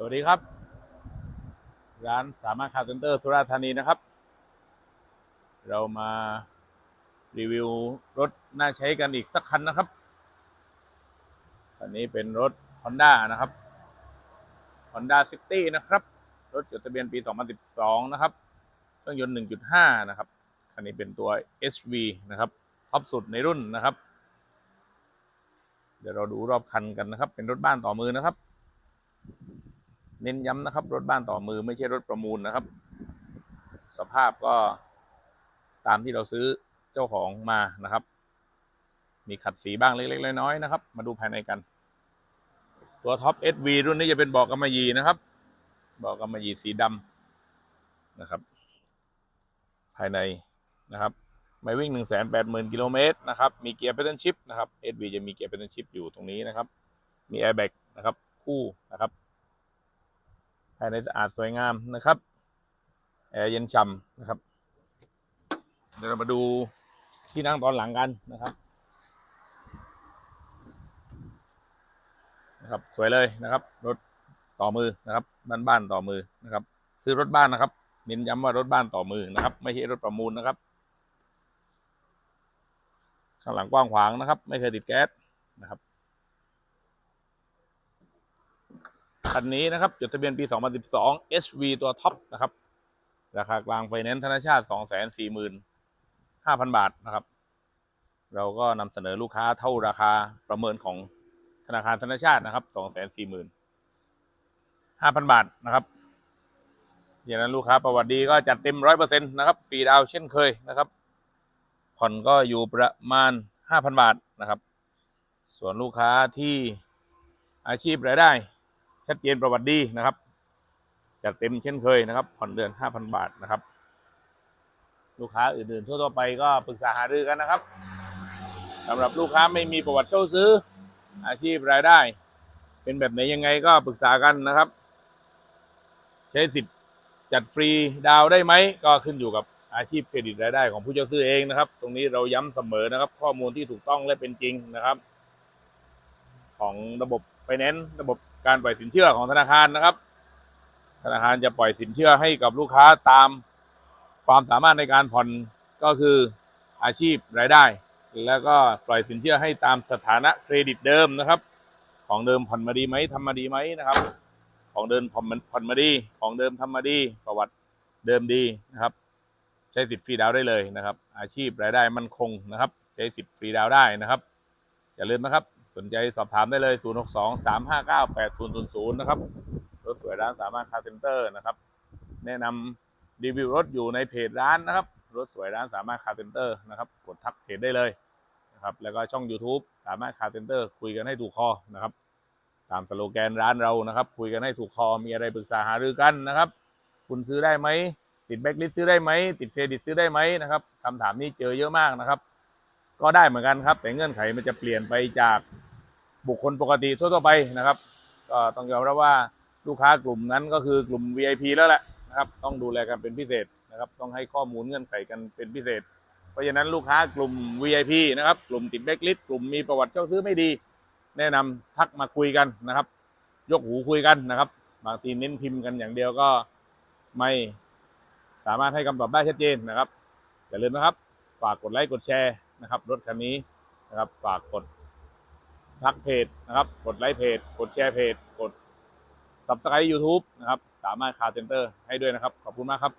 สวัสดีครับ ร้านสามารถคาร์เซ็นเตอร์สุราษฎร์ธานีนะครับ เรามารีวิวรถน่าใช้กันอีกสักคันนะครับอันนี้เป็นรถ Honda นะครับ Honda City นะครับ รถจดทะเบียนปี 2012 นะครับเครื่องยนต์ 1.5 นะครับคันนี้เป็นตัว SV นะครับท็อปสุดในรุ่นนะครับ เดี๋ยวเราดูรอบคันกันนะครับ เป็นรถบ้านต่อมือนะครับ เน้นย้ำนะครับ รถบ้านต่อมือไม่ใช่รถประมูลนะครับ สภาพก็ตามที่เราซื้อเจ้าของมานะครับ มีขัดสีบ้างเล็กๆน้อยๆนะครับ มาดูภายในกัน ตัวท็อป SV รุ่นนี้จะเป็นบอกกำมะหยี่นะครับ บอกกำมะหยี่สีดำนะครับ ภายในนะครับไม่วิ่ง 1 8 0 0 0 0กิโลเมตรนะครับ มีเกียร์ p พ t เทิ n ชิ p นะครับ SV จะมีเกียร์ p พ t เทิ n ชิ p อยู่ตรงนี้นะครับ มีแอร์แบกนะครับ คู่นะครับ ภายในสะอาดสวยงามนะครับ แอร์เย็นฉ่ำนะครับ เดี๋ยวเรามาดูที่นั่งตอนหลังกันนะครับนะครับ สวยเลยนะครับ รถต่อมือนะครับบ้านบ้านๆต่อมือนะครับ ซื้อรถบ้านนะครับเน้นย้ำว่ารถบ้านต่อมือนะครับ ไม่ใช่รถประมูลนะครับ ข้างหลังกว้างขวางนะครับ ไม่เคยติดแก๊สนะครับ คันนี้นะครับจดทะเบียนปี 2012 SV ตัวท็อปนะครับ ราคากลางไฟแนนซ์ธนชาติ 245,000 บาทนะครับ เราก็นำเสนอลูกค้าเท่าราคาประเมินของธนาคารธนชาตินะครับ 245,000 บาทนะครับอย่างนั้นลูกค้าประวัติดีก็จัดเต็ม 100%นะครับฟรีดาวเช่นเคยนะครับ ผ่อนก็อยู่ประมาณ 5,000 บาทนะครับ ส่วนลูกค้าที่อาชีพรายได้ ชัดเจนประวัติดีนะครับจัดเต็มเช่นเคยนะครับ ผ่อนเดือน 5,000 บาทนะครับ ลูกค้าอื่นๆ ทั่วๆไปก็ปรึกษาหารือกันนะครับสำหรับลูกค้าไม่มีประวัติเช่าซื้อ อาชีพรายได้ เป็นแบบไหนยังไงก็ปรึกษากันนะครับ ใช้สิทธิ์จัดฟรีดาวได้ไหม ก็ขึ้นอยู่กับอาชีพเครดิตรายได้ของผู้เช่าซื้อเองนะครับ ตรงนี้เราย้ำเสมอนะครับ ข้อมูลที่ถูกต้องและเป็นจริงนะครับ ของระบบไฟแนนซ์ระบบ การปล่อยสินเชื่อของธนาคารนะครับ ธนาคารจะปล่อยสินเชื่อให้กับลูกค้าตามความสามารถในการผ่อนก็คืออาชีพรายได้ แล้วก็ปล่อยสินเชื่อให้ตามสถานะเครดิตเดิมนะครับ ของเดิมผ่อนมาดีไหมทำมาดีไหมนะครับ ของเดิมผ่อนมันผ่อนมาดี ของเดิมทำมาดี ประวัติเดิมดีนะครับ ใช้สิทธิ์ฟรีดาวได้เลยนะครับ อาชีพรายได้มั่นคงนะครับ ใช้สิทธิ์ฟรีดาวได้นะครับ อย่าลืมนะครับ สนใจสอบถามได้เลย 0 6 2 3 5 9 8 0 0 0 นะครับ รถสวยร้านสามารถคาร์เซ็นเตอร์นะครับ แนะนำรีวิวรถอยู่ในเพจร้านนะครับ รถสวยร้านสามารถคาร์เซ็นเตอร์นะครับ กดทักเพจได้เลยนะครับ แล้วก็ช่อง YouTube สามารถคาร์เซ็นเตอร์คุยกันให้ถูกคอนะครับ ตามสโลแกนร้านเรานะครับ คุยกันให้ถูกคอ มีอะไรปรึกษาหารือกันนะครับ คุณซื้อได้ไหม ติดแบ็กลิสซื้อได้ไหม ติดเครดิตซื้อได้ไหมนะครับคำถามนี้เจอเยอะมากนะครับก็ได้เหมือนกันครับ แต่เงื่อนไขมันจะเปลี่ยนไปจาก บุคคลปกติทั่วๆไปนะครับก็ต้องยอมรับว่าลูกค้ากลุ่มนั้นก็คือกลุ่ม VIP แล้วแหละนะครับต้องดูแลกันเป็นพิเศษนะครับต้องให้ข้อมูลเงื่อนไขกันเป็นพิเศษ เพราะฉะนั้นลูกค้ากลุ่ม VIP นะครับกลุ่มติดแบ็กลิสกลุ่มมีประวัติเจ้าซื้อไม่ดี แนะนำทักมาคุยกันนะครับ ยกหูคุยกันนะครับบางทีเน้นพิมพ์กันอย่างเดียวก็ไม่สามารถให้คำตอบได้ชัดเจนนะครับอย่าลืมนะครับ ฝากกดไลค์กดแชร์นะครับรถคันนี้นะครับฝากกด ทักเพจนะครับ กดไลค์เพจ กดแชร์เพจ กด subscribe YouTube นะครับ สามารถคาเซนเตอร์ให้ด้วยนะครับ ขอบคุณมากครับ